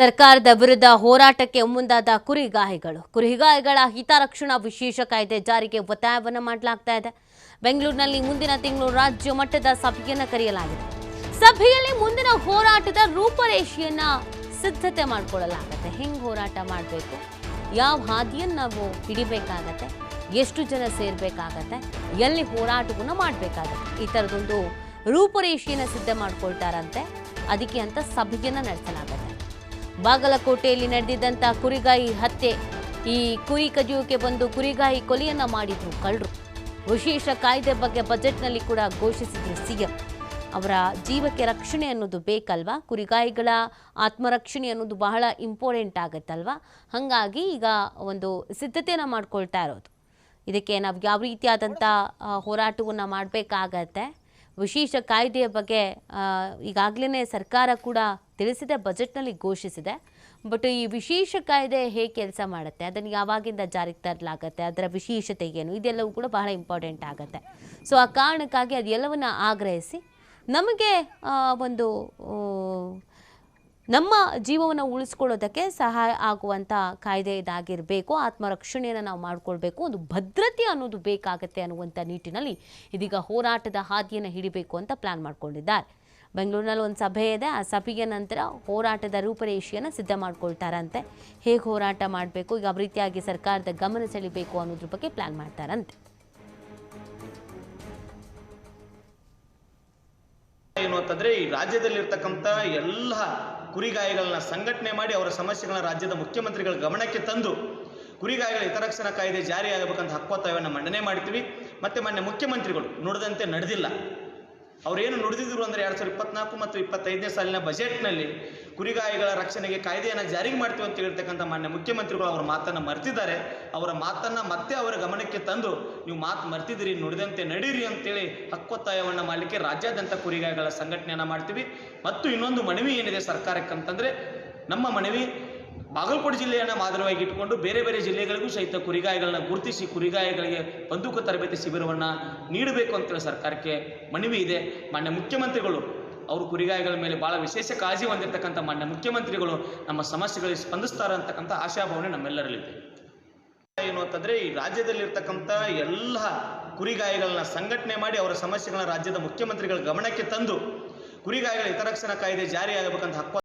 ಸರ್ಕಾರದ ವಿರುದ್ಧ ಹೋರಾಟಕ್ಕೆ ಮುಂದಾದ ಕುರಿಗಾಹಿಗಳು. ಕುರಿಗಾಹಿಗಳ ಹಿತರಕ್ಷಣಾ ವಿಶೇಷ ಕಾಯ್ದೆ ಜಾರಿಗೆ ಒತ್ತಾಯವನ್ನು ಮಾಡಲಾಗ್ತಾ ಇದೆ. ಬೆಂಗಳೂರಿನಲ್ಲಿ ಮುಂದಿನ ತಿಂಗಳು ರಾಜ್ಯ ಮಟ್ಟದ ಸಭೆಯನ್ನು ಕರೆಯಲಾಗಿದೆ. ಸಭೆಯಲ್ಲಿ ಮುಂದಿನ ಹೋರಾಟದ ರೂಪರೇಷೆಯನ್ನ ಸಿದ್ಧತೆ ಮಾಡಿಕೊಳ್ಳಲಾಗತ್ತೆ. ಹೆಂಗ್ ಹೋರಾಟ ಮಾಡಬೇಕು? ಯಾವ ಹಾದಿಯನ್ನು ನಾವು ಹಿಡಿಬೇಕಾಗತ್ತೆ? ಎಷ್ಟು ಜನ ಸೇರಬೇಕಾಗತ್ತೆ? ಎಲ್ಲಿ ಹೋರಾಟವನ್ನು ಮಾಡಬೇಕಾಗತ್ತೆ? ಈ ಥರದೊಂದು ರೂಪರೇಷೆಯನ್ನು ಸಿದ್ಧ ಮಾಡ್ಕೊಳ್ತಾರಂತೆ. ಅದಕ್ಕೆ ಅಂತ ಸಭೆಯನ್ನು ನಡೆಸಲಾಗತ್ತೆ. ಬಾಗಲಕೋಟೆಯಲ್ಲಿ ನಡೆದಿದ್ದಂಥ ಕುರಿಗಾಯಿ ಹತ್ಯೆ. ಈ ಕುರಿ ಕದಿಯೋಕೆ ಬಂದು ಕುರಿಗಾಯಿ ಕೊಲೆಯನ್ನ ಮಾಡಿದ್ರು ಕಳ್ಳರು. ವಿಶೇಷ ಕಾಯ್ದೆ ಬಗ್ಗೆ ಬಜೆಟ್ನಲ್ಲಿ ಕೂಡ ಘೋಷಿಸಿದ್ರು ಸಿಎಂ. ಅವರ ಜೀವಕ್ಕೆ ರಕ್ಷಣೆ ಅನ್ನೋದು ಬೇಕಲ್ವಾ? ಕುರಿಗಾಯಿಗಳ ಆತ್ಮರಕ್ಷಣೆ ಅನ್ನೋದು ಬಹಳ ಇಂಪಾರ್ಟೆಂಟ್ ಆಗುತ್ತಲ್ವಾ? ಹಾಗಾಗಿ ಈಗ ಒಂದು ಸಿದ್ಧತೆಯನ್ನು ಮಾಡ್ಕೊಳ್ತಾ ಇರೋದು. ಇದಕ್ಕೆ ನಾವು ಯಾವ ರೀತಿಯಾದಂಥ ಹೋರಾಟವನ್ನು ಮಾಡಬೇಕಾಗತ್ತೆ? ವಿಶೇಷ ಕಾಯ್ದೆಯ ಬಗ್ಗೆ ಈಗಾಗಲೇ ಸರ್ಕಾರ ಕೂಡ ತಿಳಿಸಿದೆ ಬಜೆಟ್ನಲ್ಲಿ ಘೋಷಿಸಿದೆ. ಬಟ್ ಈ ವಿಶೇಷ ಕಾಯ್ದೆ ಹೇಗೆ ಕೆಲಸ ಮಾಡುತ್ತೆ, ಅದನ್ನು ಯಾವಾಗಿಂದ ಜಾರಿಗೆ ತರಲಾಗತ್ತೆ, ಅದರ ವಿಶೇಷತೆ ಏನು, ಇದೆಲ್ಲವೂ ಕೂಡ ಬಹಳ ಇಂಪಾರ್ಟೆಂಟ್ ಆಗುತ್ತೆ. ಸೊ ಆ ಕಾರಣಕ್ಕಾಗಿ ಅದೆಲ್ಲವನ್ನು ಆಗ್ರಹಿಸಿ, ನಮಗೆ ಒಂದು ನಮ್ಮ ಜೀವವನ್ನು ಉಳಿಸ್ಕೊಳ್ಳೋದಕ್ಕೆ ಸಹಾಯ ಆಗುವಂಥ ಕಾಯ್ದೆ ಇದಾಗಿರಬೇಕು. ಆತ್ಮರಕ್ಷಣೆಯನ್ನು ನಾವು ಮಾಡಿಕೊಳ್ಬೇಕು. ಒಂದು ಭದ್ರತೆ ಅನ್ನೋದು ಬೇಕಾಗತ್ತೆ ಅನ್ನುವಂಥ ನಿಟ್ಟಿನಲ್ಲಿ ಇದೀಗ ಹೋರಾಟದ ಹಾದಿಯನ್ನು ಹಿಡಿಬೇಕು ಅಂತ ಪ್ಲಾನ್ ಮಾಡ್ಕೊಂಡಿದ್ದಾರೆ. ಬೆಂಗಳೂರಿನಲ್ಲಿ ಒಂದು ಸಭೆ ಇದೆ. ಆ ಸಭೆಯ ನಂತರ ಹೋರಾಟದ ರೂಪರೇಷೆಯನ್ನು ಸಿದ್ಧ ಮಾಡ್ಕೊಳ್ತಾರಂತೆ. ಹೇಗೆ ಹೋರಾಟ ಮಾಡಬೇಕು ಯಾವ ರೀತಿಯಾಗಿ ಸರ್ಕಾರದ ಗಮನ ಸೆಳಿಬೇಕು ಅನ್ನೋದ್ರ ಬಗ್ಗೆ ಪ್ಲಾನ್ ಮಾಡ್ತಾರಂತೆ. ಅಂತಂದ್ರೆ ಈ ರಾಜ್ಯದಲ್ಲಿರ್ತಕ್ಕಂಥ ಎಲ್ಲ ಕುರಿಗಾಯಿಗಳನ್ನ ಸಂಘಟನೆ ಮಾಡಿ ಅವರ ಸಮಸ್ಯೆಗಳನ್ನ ರಾಜ್ಯದ ಮುಖ್ಯಮಂತ್ರಿಗಳ ಗಮನಕ್ಕೆ ತಂದು ಕುರಿಗಾಯಿಗಳ ಹಿತರಕ್ಷಣಾ ಕಾಯ್ದೆ ಜಾರಿಯಾಗಬೇಕಂತ ಹಕ್ಕೊತ್ತಾಯವನ್ನು ಮಂಡನೆ ಮಾಡ್ತೀವಿ. ಮತ್ತೆ ಮಾನ್ಯ ಮುಖ್ಯಮಂತ್ರಿಗಳು ನುಡಿದಂತೆ ನಡೆದಿಲ್ಲ. ಅವರೇನು ನುಡಿದಿದ್ರು ಅಂದರೆ ಎರಡು ಸಾವಿರದ ಇಪ್ಪತ್ನಾಲ್ಕು ಮತ್ತು ಇಪ್ಪತ್ತೈದನೇ ಸಾಲಿನ ಬಜೆಟ್ನಲ್ಲಿ ಕುರಿಗಾಯಿಗಳ ರಕ್ಷಣೆಗೆ ಕಾಯ್ದೆಯನ್ನು ಜಾರಿಗೆ ಮಾಡ್ತೀವಿ ಅಂತ ಹೇಳ್ತಕ್ಕಂಥ ಮಾನ್ಯ ಮುಖ್ಯಮಂತ್ರಿಗಳು ಅವರ ಮಾತನ್ನು ಮರೆತಿದ್ದಾರೆ. ಅವರ ಮಾತನ್ನು ಮತ್ತೆ ಅವರ ಗಮನಕ್ಕೆ ತಂದು ನೀವು ಮಾತು ಮರ್ತಿದ್ದೀರಿ ನುಡಿದಂತೆ ನಡೀರಿ ಅಂತೇಳಿ ಹಕ್ಕೊತ್ತಾಯವನ್ನು ಮಾಡಲಿಕ್ಕೆ ರಾಜ್ಯಾದ್ಯಂತ ಕುರಿಗಾಯಿಗಳ ಸಂಘಟನೆಯನ್ನು ಮಾಡ್ತೀವಿ. ಮತ್ತು ಇನ್ನೊಂದು ಮನವಿ ಏನಿದೆ ಸರ್ಕಾರಕ್ಕೆ ಅಂತಂದರೆ ನಮ್ಮ ಮನವಿ ಬಾಗಲಕೋಟೆ ಜಿಲ್ಲೆಯನ್ನು ಮಾದರಿಯಾಗಿ ಇಟ್ಟುಕೊಂಡು ಬೇರೆ ಬೇರೆ ಜಿಲ್ಲೆಗಳಿಗೂ ಸಹಿತ ಕುರಿಗಾಯಿಗಳನ್ನ ಗುರುತಿಸಿ ಕುರಿಗಾಯಿಗಳಿಗೆ ಬಂದೂಕು ತರಬೇತಿ ಶಿಬಿರವನ್ನು ನೀಡಬೇಕು ಅಂತೇಳಿ ಸರ್ಕಾರಕ್ಕೆ ಮನವಿ ಇದೆ. ಮಾನ್ಯ ಮುಖ್ಯಮಂತ್ರಿಗಳು, ಅವರು ಕುರಿಗಾಯಿಗಳ ಮೇಲೆ ಭಾಳ ವಿಶೇಷ ಕಾಳಜಿ ಹೊಂದಿರತಕ್ಕಂಥ ಮಾನ್ಯ ಮುಖ್ಯಮಂತ್ರಿಗಳು ನಮ್ಮ ಸಮಸ್ಯೆಗಳಿಗೆ ಸ್ಪಂದಿಸ್ತಾರೆ ಅಂತಕ್ಕಂಥ ಆಶಾಭಾವನೆ ನಮ್ಮೆಲ್ಲರಲ್ಲಿದೆ. ಏನು ಅಂತಂದ್ರೆ ಈ ರಾಜ್ಯದಲ್ಲಿರ್ತಕ್ಕಂಥ ಎಲ್ಲ ಕುರಿಗಾಯಿಗಳನ್ನ ಸಂಘಟನೆ ಮಾಡಿ ಅವರ ಸಮಸ್ಯೆಗಳನ್ನ ರಾಜ್ಯದ ಮುಖ್ಯಮಂತ್ರಿಗಳ ಗಮನಕ್ಕೆ ತಂದು ಕುರಿಗಾಯಿಗಳ ಹಿತರಕ್ಷಣಾ ಕಾಯ್ದೆ ಜಾರಿಯಾಗಬೇಕಂತ ಹಕ್ಕು